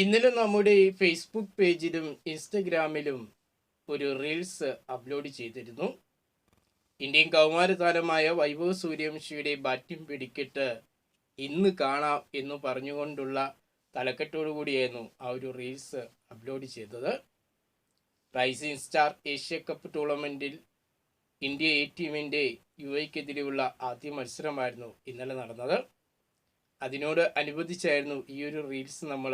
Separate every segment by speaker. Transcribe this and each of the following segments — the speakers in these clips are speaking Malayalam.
Speaker 1: ഇന്നലെ നമ്മുടെ ഈ ഫേസ്ബുക്ക് പേജിലും ഇൻസ്റ്റഗ്രാമിലും ഒരു റീൽസ് അപ്ലോഡ് ചെയ്തിരുന്നു. ഇന്ത്യൻ കൗമാര താരമായ വൈഭവ് സൂര്യവംശിയുടെ ബാറ്റിംഗ് പിടിക്കിട്ട് ഇന്ന് കാണാം എന്ന് പറഞ്ഞുകൊണ്ടുള്ള തലക്കെട്ടോടു കൂടിയായിരുന്നു ആ ഒരു റീൽസ് അപ്ലോഡ് ചെയ്തത്. റൈസിംഗ് സ്റ്റാർ ഏഷ്യ കപ്പ് ടൂർണമെന്റിൽ ഇന്ത്യ എ ടീമിന്റെ യു എക്കെതിരെയുള്ള ആദ്യ മത്സരമായിരുന്നു ഇന്നലെ നടന്നത്. അതിനോട് അനുബന്ധിച്ചായിരുന്നു ഈ ഒരു റീൽസ് നമ്മൾ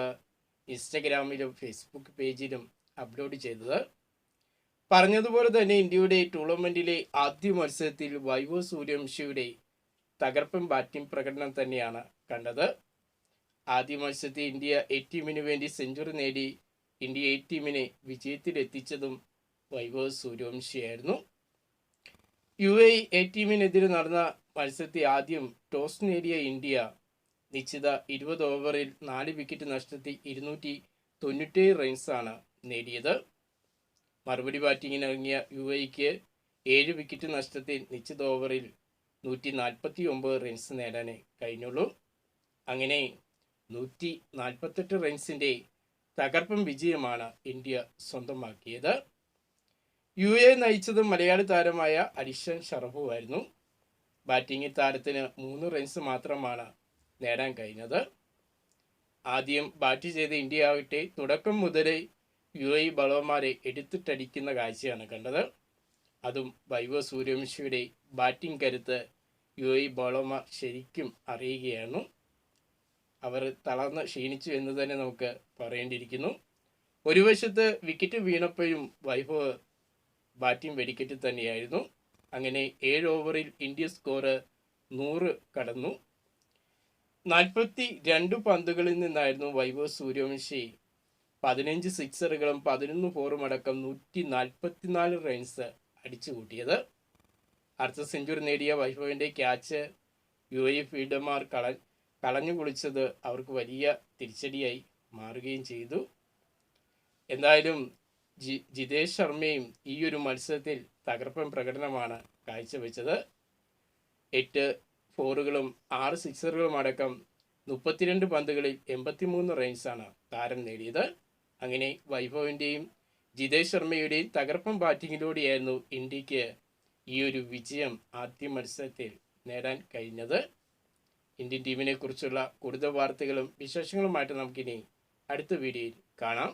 Speaker 1: ഇൻസ്റ്റഗ്രാമിലും ഫേസ്ബുക്ക് പേജിലും അപ്ലോഡ് ചെയ്തത്. പറഞ്ഞതുപോലെ തന്നെ ഇന്ത്യയുടെ ടൂർണമെന്റിലെ ആദ്യ മത്സരത്തിൽ വൈവോ സൂര്യവംശിയുടെ തകർപ്പൻ ബാറ്റിംഗ് പ്രകടനം തന്നെയാണ് കണ്ടത്. ആദ്യ മത്സരത്തിൽ ഇന്ത്യ എ ടീമിന് വേണ്ടി സെഞ്ചുറി നേടി ഇന്ത്യ എ ടീമിനെ വിജയത്തിലെത്തിച്ചതും വൈഭവ് സൂര്യവംശിയായിരുന്നു. യു എ എ ടീമിനെതിരെ നടന്ന മത്സരത്തിൽ ആദ്യം ടോസ് നേടിയ ഇന്ത്യ നിശ്ചിത ഇരുപത് ഓവറിൽ നാല് വിക്കറ്റ് നഷ്ടത്തിൽ ഇരുന്നൂറ്റി തൊണ്ണൂറ്റേഴ് റൺസാണ് നേടിയത്. മറുപടി ബാറ്റിങ്ങിന് ഇറങ്ങിയ യു എക്ക് ഏഴ് വിക്കറ്റ് നഷ്ടത്തിൽ നിശ്ചിത ഓവറിൽ നൂറ്റി നാൽപ്പത്തി ഒമ്പത് റൺസ് നേടാനേ കഴിഞ്ഞുള്ളൂ. അങ്ങനെ നൂറ്റി നാൽപ്പത്തെട്ട് റൺസിന്റെ തകർപ്പൻ വിജയമാണ് ഇന്ത്യ സ്വന്തമാക്കിയത്. യു എ നയിച്ചത് മലയാളി താരമായ അരിഷൻ ഷറഫുമായിരുന്നു ബാറ്റിംഗിൽ താരത്തിന് മൂന്ന് റൺസ് മാത്രമാണ് നേടാൻ കഴിഞ്ഞത്. ആദ്യം ബാറ്റ് ചെയ്ത ഇന്ത്യ ആകട്ടെ തുടക്കം മുതലേ യു എ ബളവന്മാരെ എടുത്തിട്ടടിക്കുന്ന കാഴ്ചയാണ് കണ്ടത്. അതും വൈവ സൂര്യവംശിയുടെ ബാറ്റിംഗ് കരുത്ത് യു എ ബോളർമാർ ശരിക്കും അറിയുകയാണ്. അവർ തളർന്ന് ക്ഷീണിച്ചു എന്ന് തന്നെ നമുക്ക് പറയേണ്ടിയിരിക്കുന്നു. ഒരു വശത്ത് വിക്കറ്റ് വീണപ്പോഴും വൈഭവ് ബാറ്റിംഗ് വെടിക്കറ്റ് തന്നെയായിരുന്നു. അങ്ങനെ ഏഴ് ഓവറിൽ ഇന്ത്യ സ്കോറ് നൂറ് കടന്നു. നാൽപ്പത്തി രണ്ട് പന്തുകളിൽ നിന്നായിരുന്നു വൈഭവ് സൂര്യവംശി പതിനഞ്ച് സിക്സറുകളും പതിനൊന്ന് ഫോറും അടക്കം നൂറ്റി നാൽപ്പത്തിനാല് റൺസ് അടിച്ചു കൂട്ടിയത് അർദ്ധ സെഞ്ചുറി നേടിയ വൈഭവിന്റെ ക്യാച്ച് യു എ ഫീൽഡർമാർ കള കളഞ്ഞു കുളിച്ചത് അവർക്ക് വലിയ തിരിച്ചടിയായി മാറുകയും ചെയ്തു. എന്തായാലും ജി ജിതേഷ് ശർമ്മയും ഈ ഒരു മത്സരത്തിൽ തകർപ്പൻ പ്രകടനമാണ് കാഴ്ചവെച്ചത്. എട്ട് ഫോറുകളും ആറ് സിക്സറുകളും അടക്കം മുപ്പത്തിരണ്ട് പന്തുകളിൽ എൺപത്തിമൂന്ന് റൺസാണ് താരം നേടിയത്. അങ്ങനെ വൈഭവിന്റെയും ജിതേഷ് ശർമ്മയുടെയും തകർപ്പൻ ബാറ്റിങ്ങിലൂടെയായിരുന്നു ഇന്ത്യയ്ക്ക് ഈ ഒരു വിജയം ആദ്യ മത്സരത്തിൽ നേടാൻ കഴിഞ്ഞത്. ഇന്ത്യൻ ടീമിനെ കുറിച്ചുള്ള കൂടുതൽ വാർത്തകളും വിശേഷങ്ങളുമായിട്ട് നമുക്കിനി അടുത്ത വീഡിയോയിൽ കാണാം.